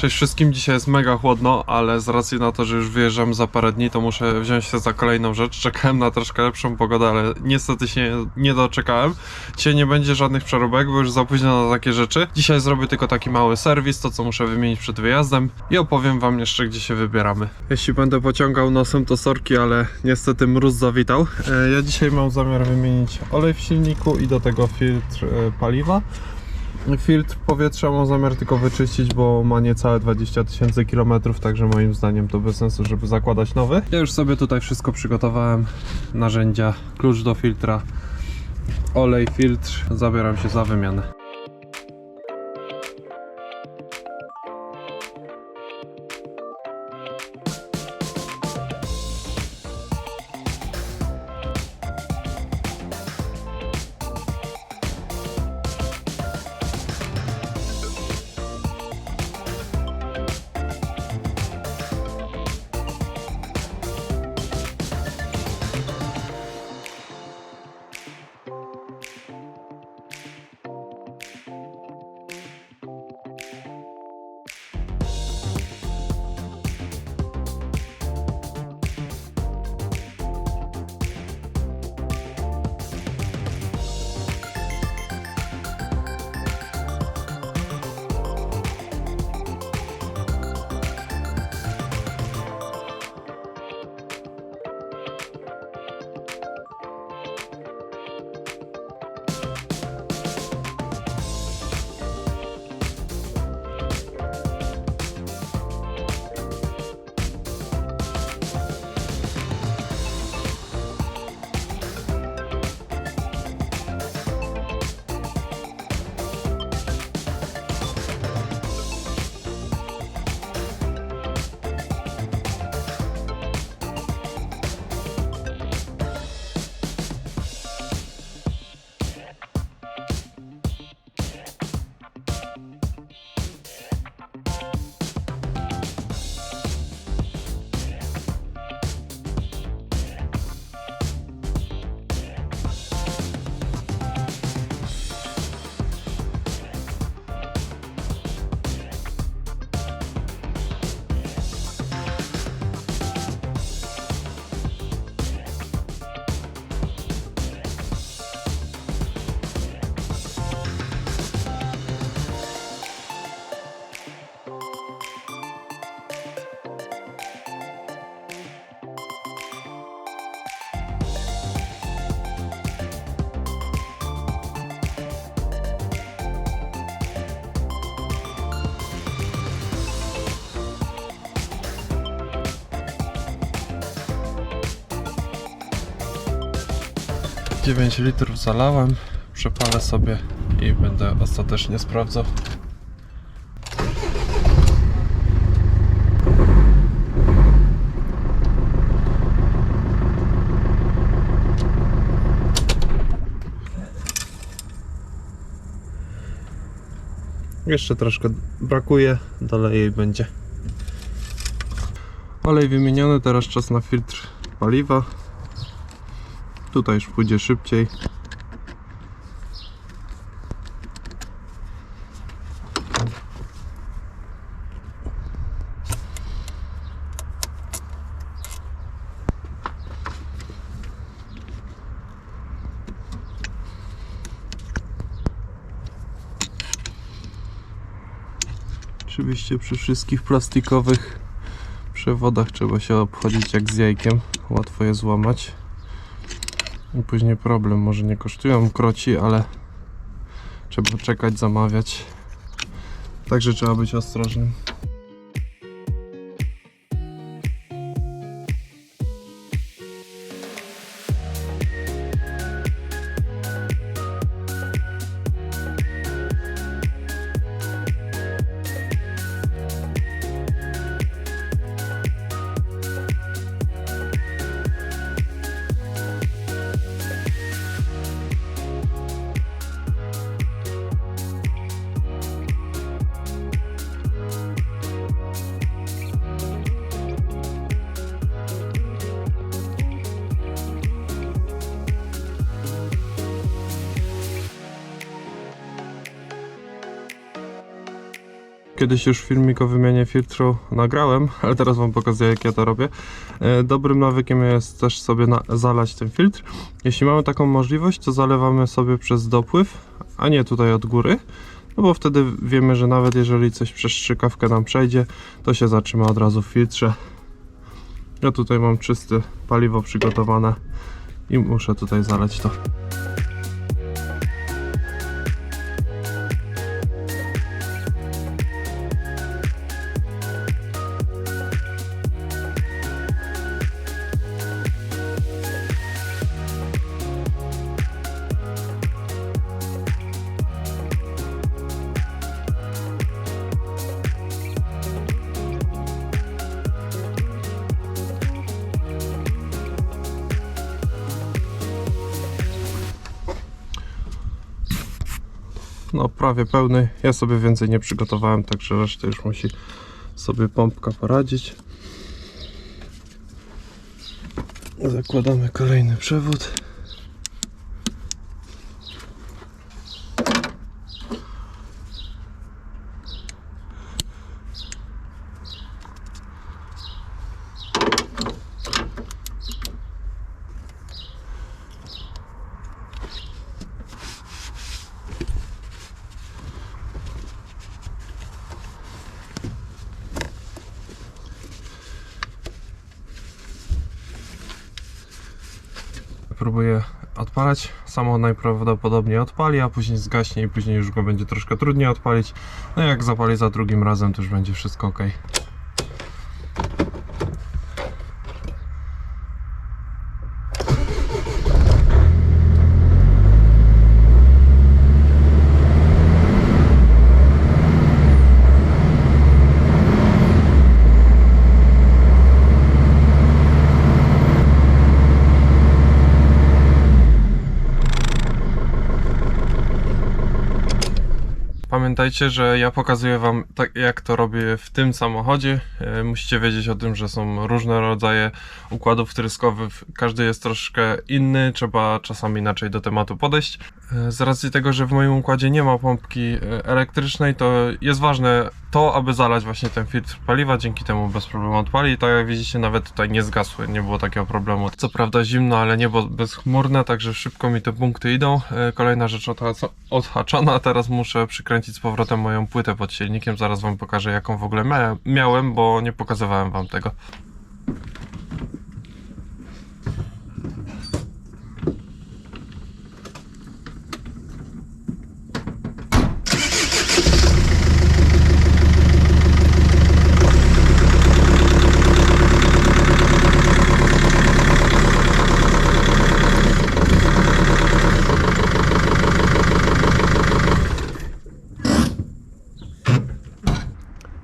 Cześć wszystkim, dzisiaj jest mega chłodno, ale z racji na to, że już wyjeżdżam za parę dni, to muszę wziąć się za kolejną rzecz. Czekałem na troszkę lepszą pogodę, ale niestety się nie doczekałem. Dzisiaj nie będzie żadnych przeróbek, bo już za późno na takie rzeczy. Dzisiaj zrobię tylko taki mały serwis, to co muszę wymienić przed wyjazdem i opowiem wam jeszcze, gdzie się wybieramy. Jeśli będę pociągał nosem, to sorki, ale niestety mróz zawitał. E, Ja dzisiaj mam zamiar wymienić olej w silniku i do tego filtr e, paliwa. Filtr powietrza mam zamiar tylko wyczyścić, bo ma niecałe 20 tysięcy kilometrów, także moim zdaniem to bez sensu, żeby zakładać nowy. Ja już sobie tutaj wszystko przygotowałem. Narzędzia, klucz do filtra, olej, filtr. Zabieram się za wymianę. Dziewięć litrów zalałem, przepalę sobie i będę ostatecznie sprawdzał. Jeszcze troszkę brakuje, doleję i będzie. Olej wymieniony, teraz czas na filtr paliwa. Tutaj już pójdzie szybciej. Oczywiście przy wszystkich plastikowych przewodach trzeba się obchodzić jak z jajkiem. Łatwo je złamać. I później problem, może nie kosztują kroci, ale trzeba czekać, zamawiać. Także trzeba być ostrożnym. Kiedyś już filmik o wymianie filtru nagrałem, ale teraz Wam pokazuję jak ja to robię. E, Dobrym nawykiem jest też sobie zalać ten filtr. Jeśli mamy taką możliwość, to zalewamy sobie przez dopływ, a nie tutaj od góry. No bo wtedy wiemy, że nawet jeżeli coś przez strzykawkę nam przejdzie, to się zatrzyma od razu w filtrze. Ja tutaj mam czyste paliwo przygotowane i muszę tutaj zalać to. No prawie pełny. Ja sobie więcej nie przygotowałem, także resztę już musi sobie pompka poradzić. Zakładamy kolejny przewód. Próbuję odpalać. Samo najprawdopodobniej odpali, a później zgaśnie i później już go będzie troszkę trudniej odpalić. No jak zapali za drugim razem, to już będzie wszystko ok. Pamiętajcie, że ja pokazuję Wam tak, jak to robię w tym samochodzie. E, Musicie wiedzieć o tym, że są różne rodzaje układów wtryskowych. Każdy jest troszkę inny, trzeba czasami inaczej do tematu podejść. E, Z racji tego, że w moim układzie nie ma pompki e, elektrycznej, to jest ważne to, aby zalać właśnie ten filtr paliwa. Dzięki temu bez problemu odpali. Tak jak widzicie, nawet tutaj nie zgasły, nie było takiego problemu. Co prawda zimno, ale niebo bezchmurne, także szybko mi te punkty idą. E, Kolejna rzecz odhaczona. Teraz muszę przykręcić z powrotem moją płytę pod silnikiem. Zaraz Wam pokażę, jaką w ogóle mia- miałem, bo nie pokazywałem Wam tego.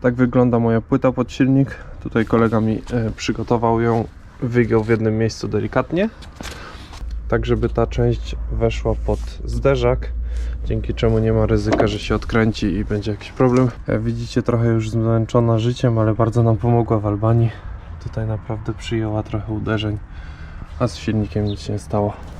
Tak wygląda moja płyta pod silnik. Tutaj kolega mi e, przygotował ją, wygiął w jednym miejscu delikatnie, tak żeby ta część weszła pod zderzak, dzięki czemu nie ma ryzyka, że się odkręci i będzie jakiś problem. E, widzicie, trochę już zmęczona życiem, ale bardzo nam pomogła w Albanii. Tutaj naprawdę przyjęła trochę uderzeń, a z silnikiem nic się nie stało.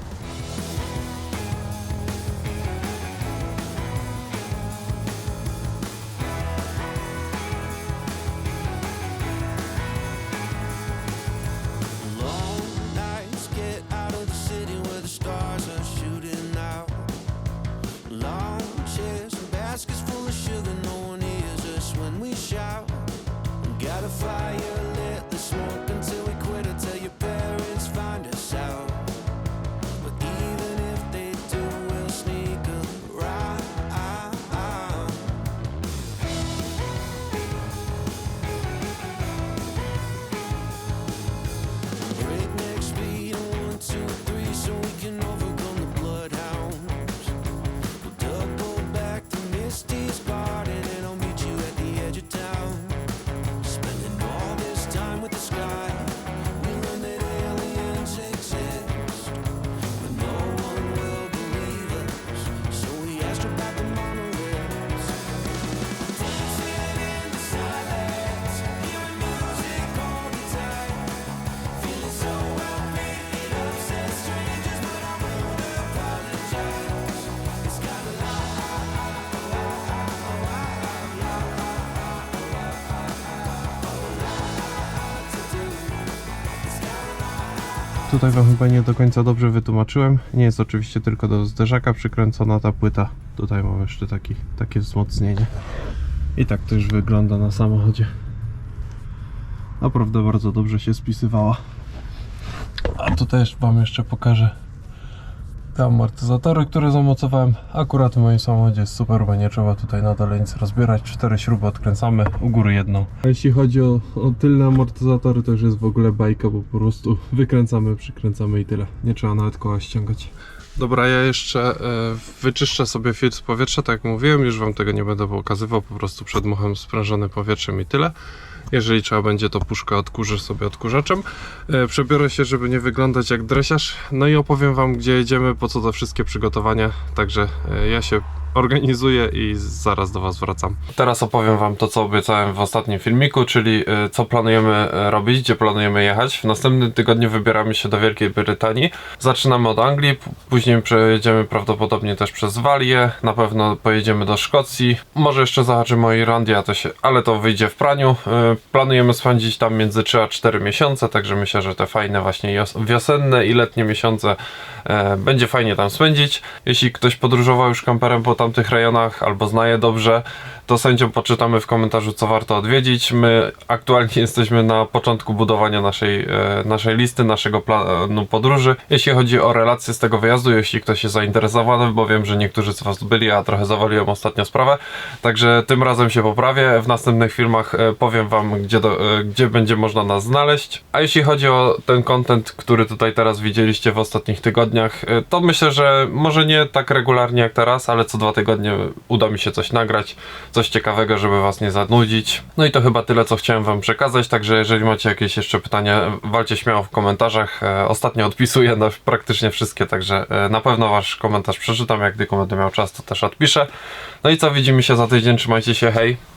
Tutaj wam chyba nie do końca dobrze wytłumaczyłem. Nie jest oczywiście tylko do zderzaka przykręcona ta płyta. Tutaj mam jeszcze taki, takie wzmocnienie. I tak to już wygląda na samochodzie. Naprawdę bardzo dobrze się spisywała. A tu też wam jeszcze pokażę te amortyzatory, które zamocowałem. Akurat w moim samochodzie jest super, bo nie trzeba tutaj na dole nic rozbierać. Cztery śruby odkręcamy, u góry jedną. A jeśli chodzi o, o tylne amortyzatory, to już jest w ogóle bajka, bo po prostu wykręcamy, przykręcamy i tyle. Nie trzeba nawet koła ściągać. Dobra, ja jeszcze e, wyczyszczę sobie filtr powietrza, tak jak mówiłem, już wam tego nie będę pokazywał, po prostu przed muchem sprężone powietrzem i tyle. Jeżeli trzeba będzie, to puszkę odkurzę sobie odkurzaczem. E, przebiorę się, żeby nie wyglądać jak dresiarz. No i opowiem Wam, gdzie jedziemy, po co to wszystkie przygotowania. Także e, ja się organizuję i zaraz do Was wracam. Teraz opowiem Wam to, co obiecałem w ostatnim filmiku, czyli e, co planujemy e, robić, gdzie planujemy jechać. W następnym tygodniu wybieramy się do Wielkiej Brytanii. Zaczynamy od Anglii, później przejedziemy prawdopodobnie też przez Walię, na pewno pojedziemy do Szkocji, może jeszcze zahaczymy o Irlandię, to się, ale to wyjdzie w praniu. E, Planujemy spędzić tam między 3 a 4 miesiące, także myślę, że te fajne właśnie wiosenne i letnie miesiące e, będzie fajnie tam spędzić. Jeśli ktoś podróżował już kamperem po tamtych rejonach albo zna je dobrze, to sędziom poczytamy w komentarzu, co warto odwiedzić. My aktualnie jesteśmy na początku budowania naszej, e, naszej listy, naszego planu podróży. Jeśli chodzi o relacje z tego wyjazdu, jeśli ktoś jest zainteresowany, bo wiem, że niektórzy z Was byli, a trochę zawaliłem ostatnio sprawę, także tym razem się poprawię. W następnych filmach e, powiem Wam, gdzie, do, e, gdzie będzie można nas znaleźć. A jeśli chodzi o ten content, który tutaj teraz widzieliście w ostatnich tygodniach, to myślę, że może nie tak regularnie jak teraz, ale co dwa tygodnie uda mi się coś nagrać, coś ciekawego, żeby Was nie zanudzić. No i to chyba tyle, co chciałem Wam przekazać, także jeżeli macie jakieś jeszcze pytania, walcie śmiało w komentarzach. E, Ostatnio odpisuję na praktycznie wszystkie, także e, na pewno Wasz komentarz przeczytam, jak tylko będę miał czas, to też odpiszę. No i co, widzimy się za tydzień, trzymajcie się, hej!